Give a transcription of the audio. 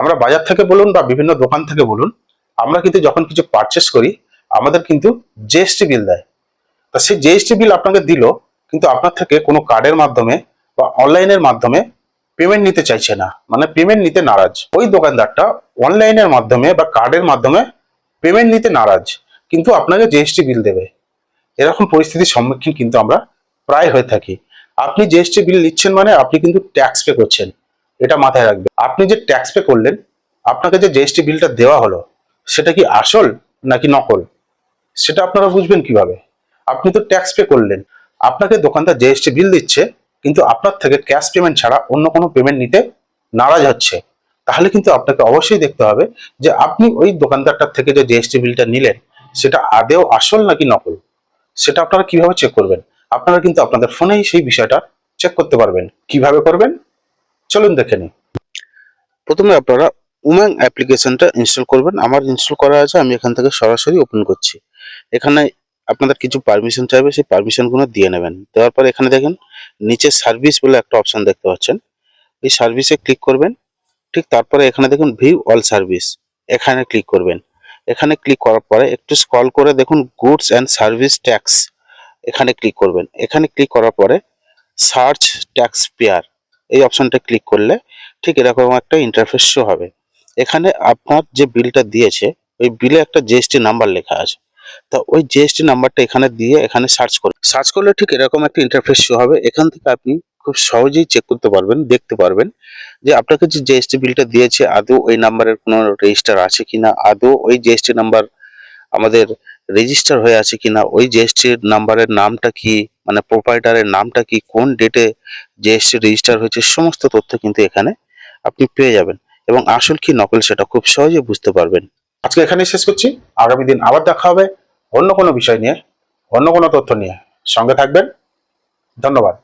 আমরা বাজার থেকে বলুন বা বিভিন্ন দোকান থেকে বলুন, আমরা কিন্তু যখন কিছু পারচেস করি, আমাদের কিন্তু জিএসটি বিল দেয়। তা সেই জিএসটি বিল আপনাকে দিল, কিন্তু আপনার থেকে কোনো কার্ডের মাধ্যমে বা অনলাইনের মাধ্যমে পেমেন্ট নিতে চাইছে না। মানে পেমেন্ট নিতে নারাজ। ওই দোকানদারটা অনলাইনের মাধ্যমে বা কার্ডের মাধ্যমে পেমেন্ট নিতে নারাজ। কিন্তু আপনাকে জিএসটি বিল দেবে। এরকম পরিস্থিতির সম্মুখীন কিন্তু আমরা প্রায় হয়ে থাকি। আপনি জিএসটি বিল নিচ্ছেন মানে আপনি কিন্তু ট্যাক্স পে করছেন। এটা মাথায় রাখবেন আপনি যে ট্যাক্স পে করলেন, আপনাকে যে জিএসটি বিলটা দেওয়া হলো, সেটা কি আসল নাকি নকল? সেটা আপনারা বুঝবেন কীভাবে? আপনি তো ট্যাক্স পে করলেন, আপনাকে দোকানদার জিএসটি বিল দিচ্ছে, কিন্তু আপনার থেকে ক্যাশ পেমেন্ট ছাড়া অন্য কোনো পেমেন্ট নিতে নারাজ হচ্ছে। তাহলে কিন্তু আপনাকে অবশ্যই দেখতে হবে যে আপনি ওই দোকানদারটার থেকে যে জিএসটি বিলটা নিলেন, সেটা আদেও আসল নাকি নকল? সেটা আপনারা কীভাবে চেক করবেন? আপনারা কিন্তু আপনাদের ফোনেই সেই বিষয়টা চেক করতে পারবেন। কীভাবে করবেন? চলুন দেখে নিই। প্রথমে আপনারা উম্যাং অ্যাপ্লিকেশনটা ইনস্টল করবেন। আমার ইনস্টল করা আছে, আমি এখান থেকে সরাসরি ওপেন করছি। এখানে আপনাদের কিছু পারমিশন চাইবে, সেই পারমিশনগুলো দিয়ে নেবেন। দেওয়ার পর এখানে দেখেন, নিচে সার্ভিস বলে একটা অপশন দেখতে পাচ্ছেন। এই সার্ভিসে ক্লিক করবেন। ঠিক তারপরে এখানে দেখুন, ভিউ অল সার্ভিস। এখানে ক্লিক করবেন। এখানে ক্লিক করার পরে একটু স্ক্রল করে দেখুন, গুডস অ্যান্ড সার্ভিস ট্যাক্স। এখানে ক্লিক করবেন। এখানে ক্লিক করার পরে সার্চ ট্যাক্স পেয়ার। এই অপশনটা ক্লিক করলে ঠিক এরকম একটা ইন্টারফেস শো হবে। এখানে আপনার যে বিলটা দিয়েছে, ওই বিলে একটা জিএসটি নাম্বার লেখা আছে। তা ওই জিএসটি নাম্বারটা এখানে দিয়ে এখানে সার্চ করুন। সার্চ করলে ঠিক এরকম একটা ইন্টারফেস শো হবে। এখান থেকে আপনি খুব সহজেই চেক করতে পারবেন, দেখতে পারবেন যে আপনাকে যে জিএসটি বিলটা দিয়েছে, আদৌ ওই নাম্বারের কোনো রেজিস্টার আছে কিনা, আদৌ ওই জিএসটি নাম্বার আমাদের রেজিস্টার হয়ে আছে কিনা, ওই জিএসটি নাম্বারের নামটা কি মানে প্রোপাইটারের নামটা কি, কোন ডেটে জিএসটি রেজিস্টার হয়েছে, সমস্ত তথ্য কিন্তু এখানে আপনি পেয়ে যাবেন। এবং আসল কি নকল সেটা খুব সহজে বুঝতে পারবেন। আজকে এখানেই শেষ করছি। আগামী দিন আবার দেখা হবে অন্য কোনো বিষয় নিয়ে, অন্য কোনো তথ্য নিয়ে। সঙ্গে থাকবেন। ধন্যবাদ।